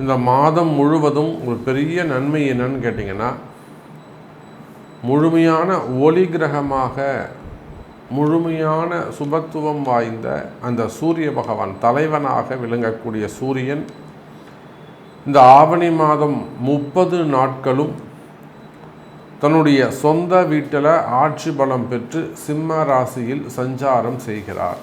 இந்த மாதம் முழுவதும் ஒரு பெரிய நன்மை என்னன்னு கேட்டிங்கன்னா முழுமையான ஒளி கிரகமாக முழுமையான சுபத்துவம் வாய்ந்த அந்த சூரிய பகவான் தலைவனாக விளங்கக்கூடிய சூரியன் இந்த ஆவணி மாதம் முப்பது நாட்களும் தன்னுடைய சொந்த வீட்டில் ஆட்சி பலம் பெற்று சிம்ம ராசியில் சஞ்சாரம் செய்கிறார்.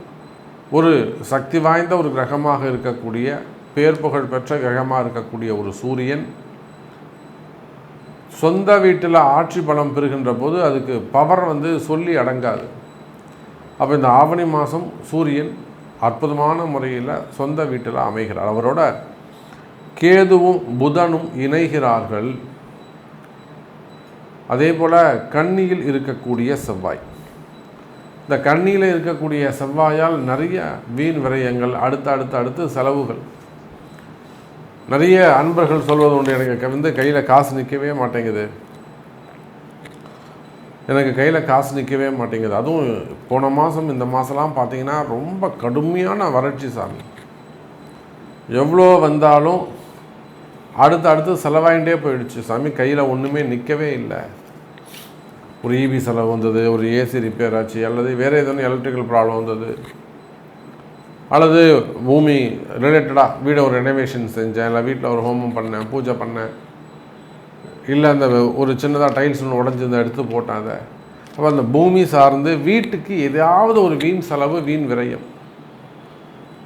ஒரு சக்தி வாய்ந்த ஒரு கிரகமாக இருக்கக்கூடிய பேர் புகழ் பெற்ற கிரகமாக இருக்கக்கூடிய ஒரு சூரியன் சொந்த வீட்டில் ஆட்சி பலம் பெறுகின்ற போது அதுக்கு பவர் வந்து சொல்லி அடங்காது. அப்போ இந்த ஆவணி மாதம் சூரியன் அற்புதமான முறையில் சொந்த வீட்டில் அமைகிறார். அவரோட கேதுவும் புதனும் இணைகிறார்கள். அதே போல் கன்னியில் இருக்கக்கூடிய செவ்வாய். இந்த கண்ணியில் இருக்கக்கூடிய செவ்வாயால் நிறைய வீண் விரயங்கள் அடுத்து அடுத்து அடுத்து செலவுகள். நிறைய அன்பர்கள் சொல்வது உண்டு எனக்கு வந்து கையில் காசு நிற்கவே மாட்டேங்குது. எனக்கு கையில் காசு நிற்கவே மாட்டேங்குது. அதுவும் போன மாதம் இந்த மாதம்லாம் பார்த்தீங்கன்னா ரொம்ப கடுமையான வறட்சி சாமி. எவ்வளோ வந்தாலும் அடுத்து அடுத்து செலவாயிட்டே போயிடுச்சு. சாமி கையில் ஒன்றுமே நிற்கவே இல்லை. ஒரு இபி செலவு வந்தது ஒரு ஏசி ரிப்பேர் ஆச்சு அல்லது வேறு எதுவும் எலக்ட்ரிக்கல் ப்ராப்ளம் வந்தது அல்லது பூமி ரிலேட்டடாக வீடை ஒரு ரெனோவேஷன் செஞ்சேன் இல்லை வீட்டில் ஒரு ஹோமம் பண்ணேன் பூஜை பண்ணேன். இல்லை அந்த ஒரு சின்னதாக டைல்ஸ் ஒன்று உடஞ்சிருந்த எடுத்து போட்டேன் அதை. அப்போ அந்த பூமி சார்ந்து வீட்டுக்கு எதாவது ஒரு வீண் செலவு வீண் விரயம்.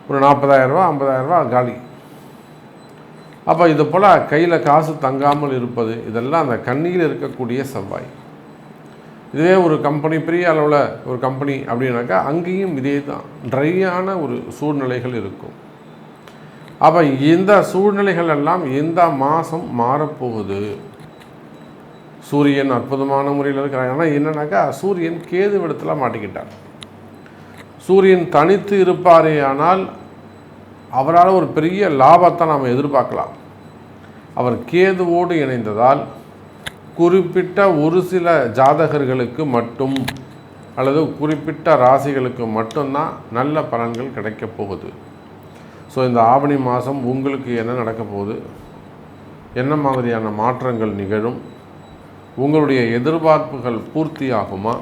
ஒரு நாற்பதாயிரரூபா ஐம்பதாயிரரூபா காலி. அப்போ இது போல் கையில் காசு தங்காமல் இருப்பது இதெல்லாம் அந்த கண்ணியில் இருக்கக்கூடிய செவ்வாய். இதுவே ஒரு கம்பெனி பெரிய அளவில் ஒரு கம்பெனி அப்படின்னாக்கா அங்கேயும் இதே தான். ட்ரையான ஒரு சூழ்நிலைகள் இருக்கும். அப்போ இந்த சூழ்நிலைகள் எல்லாம் இந்த மாதம் மாறப்போகுது. சூரியன் அற்புதமான முறையில் இருக்கிறாங்க. ஆனால் என்னன்னாக்கா சூரியன் கேது விடத்தில் மாட்டிக்கிட்டார். சூரியன் தனித்து இருப்பாரே ஆனால் அவரால் ஒரு பெரிய லாபத்தை நாம் எதிர்பார்க்கலாம். அவர் கேதுவோடு இணைந்ததால் குறிப்பிட்ட ஒரு சில ஜாதகர்களுக்கு மட்டும் அல்லது குறிப்பிட்ட ராசிகளுக்கு மட்டும்தான் நல்ல பலன்கள் கிடைக்கப் போகுது. ஸோ இந்த ஆவணி மாதம் உங்களுக்கு என்ன நடக்க போகுது? என்ன மாதிரியான மாற்றங்கள் நிகழும்? உங்களுடைய எதிர்பார்ப்புகள் பூர்த்தி ஆகுமா?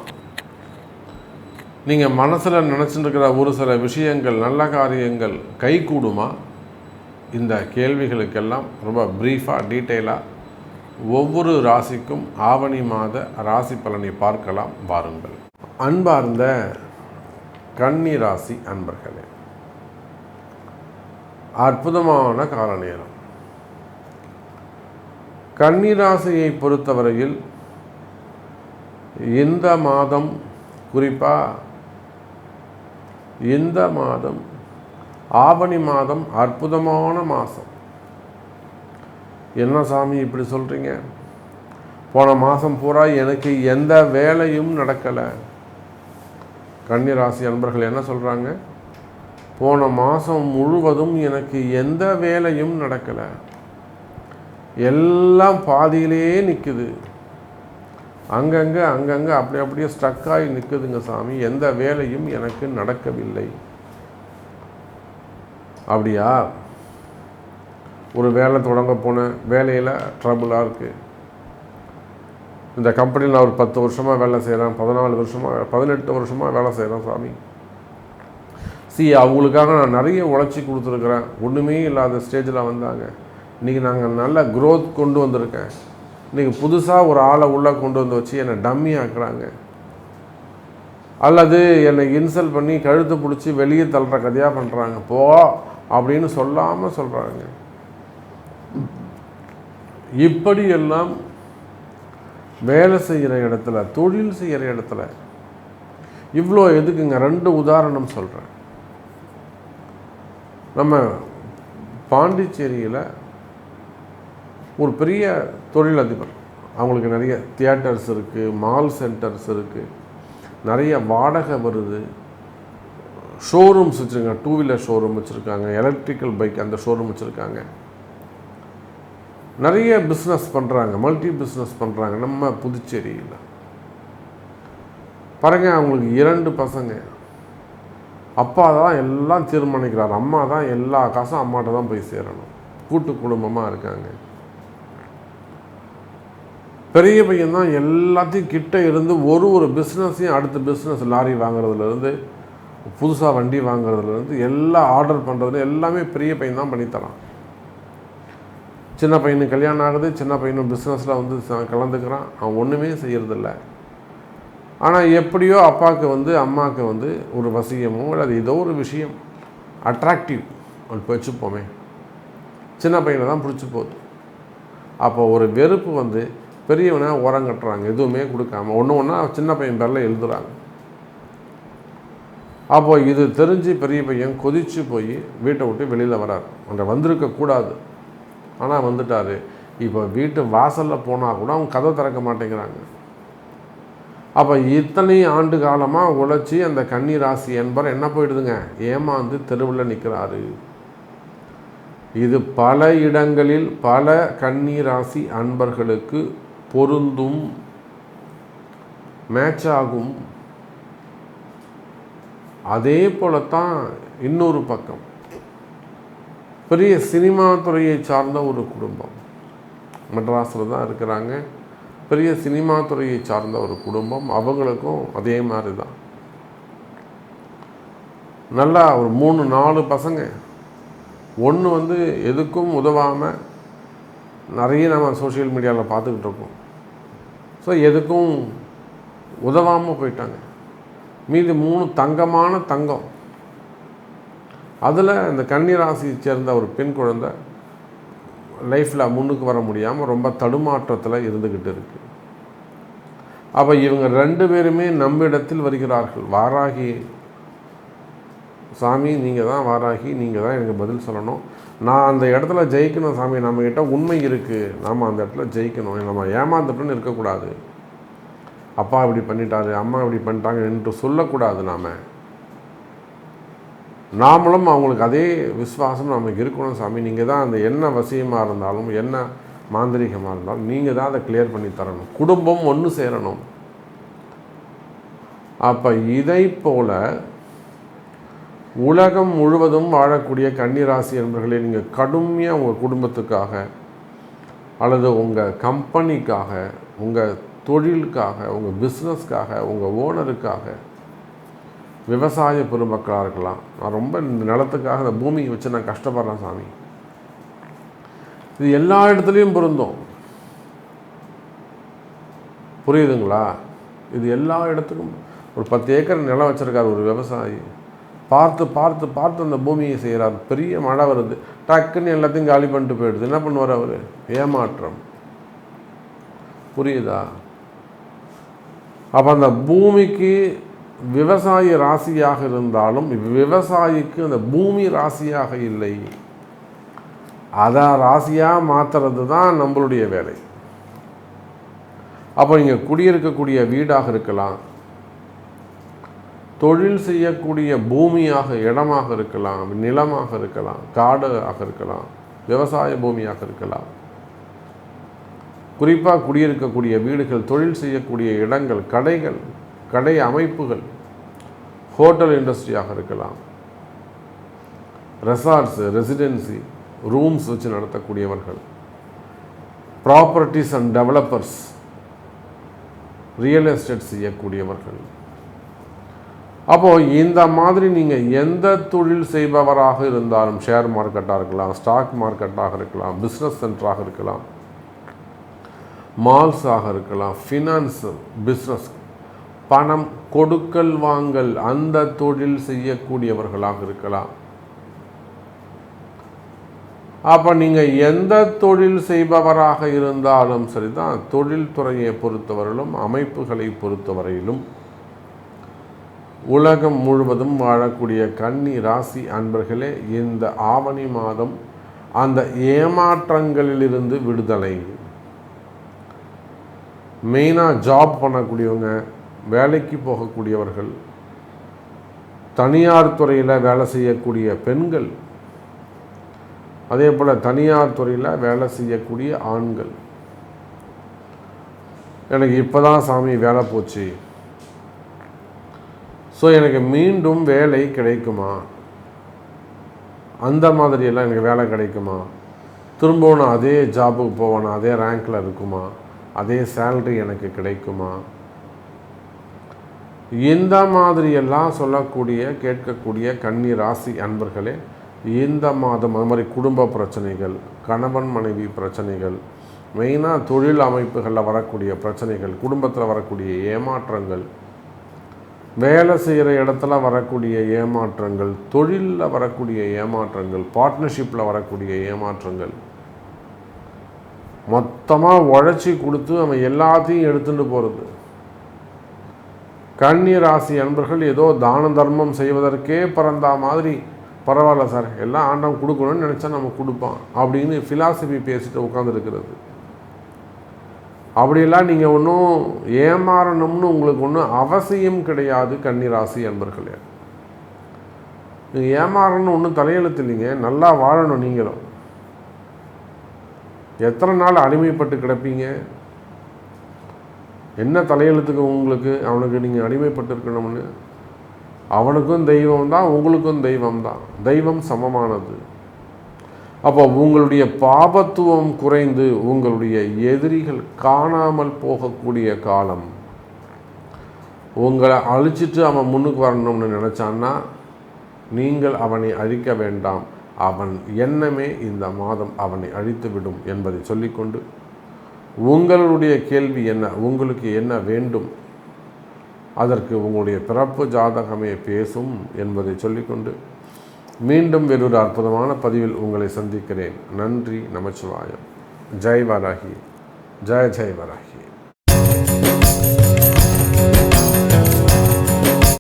நீங்கள் மனசில் நினச்சிட்டு ஒரு சில விஷயங்கள் நல்ல காரியங்கள் கைகூடுமா? இந்த கேள்விகளுக்கெல்லாம் ரொம்ப ப்ரீஃபாக டீட்டெயிலாக ஒவ்வொரு ராசிக்கும் ஆவணி மாத ராசி பலனை பார்க்கலாம் வாருங்கள். அன்பார்ந்த கன்னி ராசி அன்பர்களே அற்புதமான கால நேரம். கன்னிராசியை பொறுத்தவரையில் இந்த மாதம் குறிப்பாக இந்த மாதம்? ஆவணி மாதம் அற்புதமான மாதம். என்ன சாமி இப்படி சொல்கிறீங்க போன மாதம் பூரா எனக்கு எந்த வேலையும் நடக்கலை. கன்னிராசி அன்பர்கள் என்ன சொல்கிறாங்க போன மாதம் முழுவதும் எனக்கு எந்த வேலையும் நடக்கலை. எல்லாம் பாதியிலே நிற்குது அங்கங்கே அங்கங்கே அப்படி அப்படியே ஸ்டக்காகி நிற்குதுங்க சாமி. எந்த வேலையும் எனக்கு நடக்கவில்லை. அப்படியா? ஒரு வேலை தொடங்க போனேன் வேலையில் ட்ரபுளாக இருக்குது இந்த கம்பெனியில் நான் ஒரு பத்து வருஷமாக வேலை செய்கிறேன் பதினாலு வருஷமாக பதினெட்டு வருஷமாக வேலை செய்கிறேன் சாமி. சி அவங்களுக்காக நான் நிறைய உழைச்சி கொடுத்துருக்குறேன். ஒன்றுமே இல்லாத ஸ்டேஜில் வந்தாங்க. இன்றைக்கி நாங்கள் நல்ல க்ரோத் கொண்டு வந்திருக்கேன். இன்றைக்கி புதுசாக ஒரு ஆளை உள்ளே கொண்டு வந்து வச்சு என்னை டம்மி ஆக்குறாங்க. அல்லது என்னை இன்சல்ட் பண்ணி கழுத்து பிடிச்சி வெளியே தள்ளுற கதையாக பண்ணுறாங்க போ அப்படின்னு சொல்லாமல் சொல்கிறாங்க இப்படியெல்லாம் வேலை செய்கிற இடத்துல தொழில் செய்கிற இடத்துல இவ்வளோ எதுக்குங்க? ரெண்டு உதாரணம் சொல்கிறேன் நம்ம பாண்டிச்சேரியில் ஒரு பெரிய தொழிலதிபர் அவங்களுக்கு நிறைய தியேட்டர்ஸ் இருக்குது மால் சென்டர்ஸ் இருக்குது நிறைய வாடகை வருது. ஷோரூம்ஸ் வச்சுருக்காங்க டூ வீலர் ஷோரூம் வச்சுருக்காங்க எலக்ட்ரிக்கல் பைக் அந்த ஷோரூம் வச்சுருக்காங்க. நிறைய பிஸ்னஸ் பண்ணுறாங்க மல்டி பிஸ்னஸ் பண்ணுறாங்க நம்ம புதுச்சேரியில். பாருங்க அவங்களுக்கு இரண்டு பசங்க. அப்பா தான் எல்லாம் தீர்மானிக்கிறார். அம்மா தான் எல்லா காசும் அம்மாட்ட தான் போய் சேரணும். கூட்டு குடும்பமாக இருக்காங்க. பெரிய பையன் தான் எல்லாத்தையும் கிட்ட இருந்து ஒரு ஒரு பிஸ்னஸையும் அடுத்த பிஸ்னஸ் லாரி வாங்குறதுலேருந்து புதுசாக வண்டி வாங்குறதுலேருந்து எல்லாம் ஆர்டர் பண்ணுறதுல எல்லாமே பெரிய பையன் தான் பண்ணித்தரான். சின்ன பையனுக்கு கல்யாணம் ஆகுது சின்ன பையனும் பிஸ்னஸில் வந்து கலந்துக்கிறான். அவன் ஒன்றுமே செய்கிறதில்ல ஆனால் எப்படியோ அப்பாவுக்கு வந்து அம்மாவுக்கு வந்து ஒரு வசியமோ அல்லது ஏதோ ஒரு விஷயம் அட்ராக்டிவ் அவன் வச்சுப்போமே. சின்ன பையனை தான் பிடிச்சி போகுது. அப்போ ஒரு வெறுப்பு வந்து பெரியவனை உரம் கட்டுறாங்க எதுவுமே கொடுக்காம. ஒன்று ஒன்றா சின்ன பையன் பேரில் எழுதுறாங்க. அப்போது இது தெரிஞ்சு பெரிய பையன் கொதிச்சு போய் வீட்டை விட்டு வெளியில் வரார். அங்கே வந்திருக்கக்கூடாது. ஆனால் வந்துட்டார். இப்போ வீட்டு வாசலில் போனால் கூட அவங்க கதை திறக்க மாட்டேங்கிறாங்க. அப்போ இத்தனை ஆண்டு காலமாக உழைச்சி அந்த கன்னி ராசி என்பர் என்ன போயிடுதுங்க? ஏமாந்து தெருவில் நிற்கிறாரு இது பல இடங்களில் பல கன்னி ராசி அன்பர்களுக்கு பொருந்தும் மேட்ச் ஆகும் அதே போலத்தான் இன்னொரு பக்கம். பெரிய சினிமா துறையை சார்ந்த ஒரு குடும்பம். மெட்ராஸில் தான் இருக்கிறாங்க. பெரிய சினிமா துறையை சார்ந்த ஒரு குடும்பம். அவங்களுக்கும் அதே மாதிரி தான் நல்லா ஒரு மூணு நாலு பசங்க. ஒன்று வந்து எதுக்கும் உதவாமல் நிறைய நம்ம சோஷியல் மீடியாவில் பார்த்துக்கிட்டு இருக்கோம். ஸோ எதுக்கும் உதவாமல் போயிட்டாங்க. மீதி மூணு தங்கமான தங்கம். அதில் இந்த கன்னிராசியை சேர்ந்த ஒரு பெண் குழந்தை லைஃப்பில் முன்னுக்கு வர முடியாமல் ரொம்ப தடுமாற்றத்தில் இருந்துக்கிட்டு இருக்கு. அப்போ இவங்க ரெண்டு பேருமே நம்மிடத்தில் வருகிறார்கள். வாராகி சாமி நீங்கள் தான் வாராகி நீங்கள் தான் எனக்கு பதில் சொல்லணும். நான் அந்த இடத்துல ஜெயிக்கணும் சாமி நம்மக்கிட்ட உண்மை இருக்குது நாம் அந்த இடத்துல ஜெயிக்கணும். நம்ம ஏமாந்துட்டுன்னு இருக்கக்கூடாது. அப்பா இப்படி பண்ணிட்டாரு அம்மா இப்படி பண்ணிட்டாங்க என்று சொல்லக்கூடாது நாம். நாமளும் அவங்களுக்கு அதே விசுவாசம் நமக்கு இருக்கணும் சாமி. நீங்கள் தான் அந்த என்ன வசியமாக இருந்தாலும் என்ன மாந்திரிகமாக இருந்தாலும் நீங்கள் தான் அதை கிளியர் பண்ணி தரணும். குடும்பம் ஒன்று சேரணும். அப்போ இதை போல உலகம் முழுவதும் வாழக்கூடிய கன்னிராசி என்பர்களே நீங்கள் கடுமையாக உங்கள் குடும்பத்துக்காக அல்லது உங்கள் கம்பெனிக்காக உங்கள் தொழிலுக்காக உங்கள் பிஸ்னஸ்க்காக உங்கள் ஓனருக்காக விவசாய பெருமக்களாக இருக்கலாம். நான் ரொம்ப இந்த நிலத்துக்காக இந்த பூமியை வச்சு நான் கஷ்டப்படுறேன் சாமி. இது எல்லா இடத்துலையும் பொருந்தும். புரியுதுங்களா? இது எல்லா இடத்துக்கும் ஒரு பத்து ஏக்கர் நிலம் வச்சிருக்காரு ஒரு விவசாயி. பார்த்து பார்த்து பார்த்து அந்த பூமியை செய்கிறார் பெரிய மழை வருது. டக்குன்னு எல்லாத்தையும் காலி பண்ணிட்டு போயிடுது. என்ன பண்ணுவார் அவர்? ஏமாற்றம். புரியுதா? அப்போ அந்த பூமிக்கு விவசாய ராசியாக இருந்தாலும் விவசாயிக்கு அந்த பூமி ராசியாக இல்லை. அதை ராசியாக மாற்றுறது தான் நம்மளுடைய வேலை. அப்போ இங்கே குடியிருக்கக்கூடிய வீடாக இருக்கலாம். தொழில் செய்யக்கூடிய பூமியாக இடமாக இருக்கலாம் நிலமாக இருக்கலாம் காடாக இருக்கலாம் விவசாய பூமியாக இருக்கலாம். குறிப்பாக குடியிருக்கக்கூடிய வீடுகள் தொழில் செய்யக்கூடிய இடங்கள் கடைகள் கடை அமைப்புகள் ஹோட்டல் இண்டஸ்ட்ரியாக இருக்கலாம். ரெசார்ட்ஸு ரெசிடென்சி ரூம்ஸ் வச்சு நடத்தக்கூடியவர்கள். Properties and developers real estate செய்யக்கூடியவர்கள். அப்போது இந்த மாதிரி நீங்கள் எந்த தொழில் செய்பவராக இருந்தாலும் ஷேர் மார்க்கெட்டாக இருக்கலாம் ஸ்டாக் மார்க்கெட்டாக இருக்கலாம் பிஸ்னஸ் சென்டராக இருக்கலாம் மால்ஸாக இருக்கலாம் ஃபினான்ஸ் பிஸ்னஸ் பணம் கொடுக்கல் வாங்கல் அந்த தொழில் செய்யக்கூடியவர்களாக இருக்கலாம். அப்போ நீங்கள் எந்த தொழில் செய்பவராக இருந்தாலும் சரிதான் தொழில்துறையை பொறுத்தவரையிலும் அமைப்புகளை பொறுத்தவரையிலும் உலகம் முழுவதும் வாழக்கூடிய கன்னி ராசி அன்பர்களே இந்த ஆவணி மாதம் அந்த ஏமாற்றங்களிலிருந்து விடுதலை. மெயினாக ஜாப் பண்ணக்கூடியவங்க வேலைக்கு போகக்கூடியவர்கள் தனியார் துறையில் வேலை செய்யக்கூடிய பெண்கள் அதே போல் தனியார் துறையில் வேலை செய்யக்கூடிய ஆண்கள். எனக்கு இப்போ தான் சாமி வேலை போச்சு. ஸோ எனக்கு மீண்டும் வேலை கிடைக்குமா? அந்த மாதிரியெல்லாம் எனக்கு வேலை கிடைக்குமா? திரும்பவும் நான் அதே ஜாபுக்கு போவேனா? அதே ரேங்க்கில் இருக்குமா? அதே சேல்ரி எனக்கு கிடைக்குமா? இந்த மாதிரியெல்லாம் சொல்லக்கூடிய கேட்கக்கூடிய கன்னி ராசி அன்பர்களே இந்த மாதம் அது மாதிரி குடும்ப பிரச்சனைகள் கணவன் மனைவி பிரச்சனைகள் மெயினாக தொழில் அமைப்புகளில் வரக்கூடிய பிரச்சனைகள் குடும்பத்தில் வரக்கூடிய ஏமாற்றங்கள் வேலை செய்கிற இடத்துல வரக்கூடிய ஏமாற்றங்கள் தொழிலில் வரக்கூடிய ஏமாற்றங்கள் பார்ட்னர்ஷிப்பில் வரக்கூடிய ஏமாற்றங்கள் மொத்தமாக உழைச்சி கொடுத்து அவன் எல்லாத்தையும் எடுத்துகிட்டு போகிறது கன்னி ராசி அன்பர்கள் ஏதோ தான தர்மம் செய்வதற்கே பிறந்தா மாதிரி பரவாயில்ல சார் எல்லாம் ஆண்டவன் கொடுக்கணும்னு நினச்சா நம்ம கொடுப்பான் அப்படின்னு ஃபிலாசபி பேசிட்டு உட்காந்துருக்கிறது அப்படியெல்லாம் நீங்கள் ஒன்றும் ஏமாறணும்னு உங்களுக்கு ஒன்றும் அவசியம் கிடையாது கன்னிராசி அன்பர்களே. நீங்கள் ஏமாறணும்னு ஒன்றும் தலையெழுத்து இல்லைங்க நல்லா வாழணும் நீங்களும். எத்தனை நாள் அடிமைப்பட்டு கிடப்பீங்க? என்ன தலையெழுத்துக்கு உங்களுக்கு அவனுக்கு நீங்கள் அடிமைப்பட்டு இருக்கணும்னு அவனுக்கும் தெய்வம் தான் உங்களுக்கும் தெய்வம் தான் தெய்வம் சமமானது. அப்போ உங்களுடைய பாபத்துவம் குறைந்து உங்களுடைய எதிரிகள் காணாமல் போகக்கூடிய காலம். உங்களை அழிச்சிட்டு அவன் முன்னுக்கு வரணும்னு நினச்சான்னா நீங்கள் அவனை அழிக்க வேண்டாம். அவன் எண்ணமே இந்த மாதம் அவனை அழித்துவிடும் என்பதை சொல்லிக்கொண்டு உங்களுடைய கேள்வி என்ன? உங்களுக்கு என்ன வேண்டும்? அதற்கு உங்களுடைய பிறப்பு ஜாதகமே பேசும் என்பதை சொல்லிக்கொண்டு மீண்டும் வேறொரு அற்புதமான பதிவில் உங்களை சந்திக்கிறேன். நன்றி நமச்சிவாயம். ஜெய் வராகி. ஜெய ஜெய் வராகி.